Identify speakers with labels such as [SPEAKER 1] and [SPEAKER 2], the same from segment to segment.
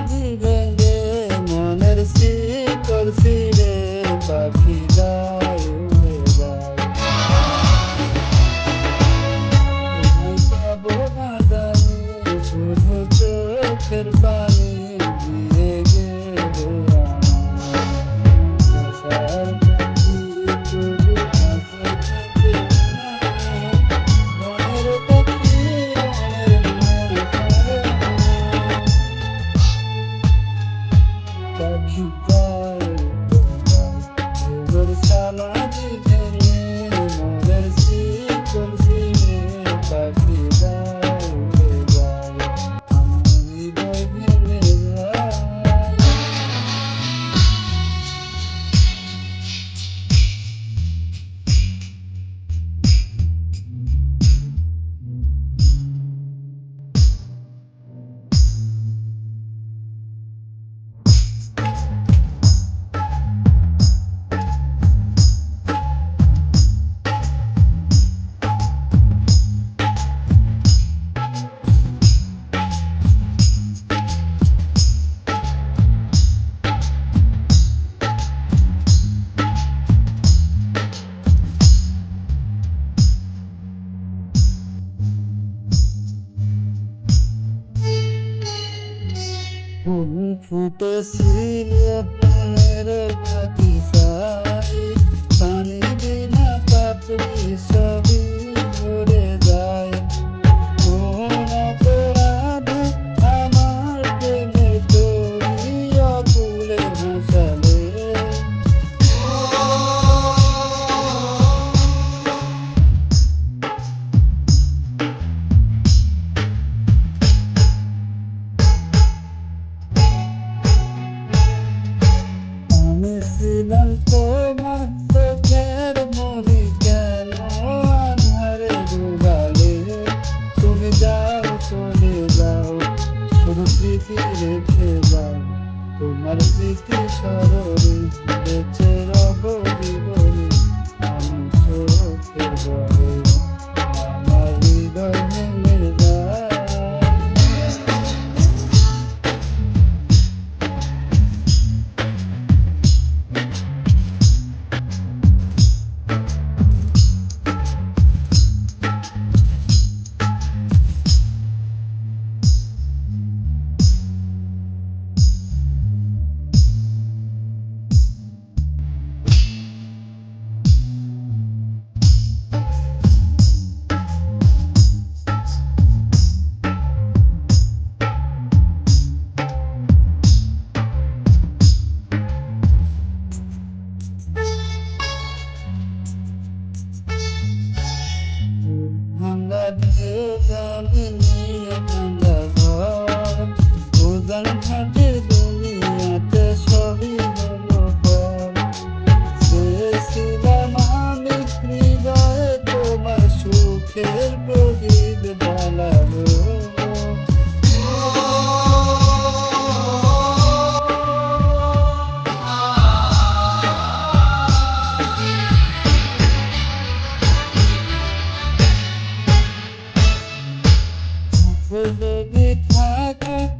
[SPEAKER 1] সমাধি ভেঙে মনের শিকল ফিরে পাখি যায় উড়ে যায়। পাবো না জানি শুধু চোখের পানি এবার ফুটেছিল প্রেমের বাগিচায় ছিলাম তোমার চোখের মনি কেন আধারে ডুবালে। তুমি যাও, চলে যাও, শুধু স্মৃতি রেখে যাও। তোমার স্মৃতি স্মরণে বেঁচে রব জীবনে, আমি চোখে জলে। the Feel the need,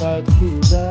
[SPEAKER 1] But he died.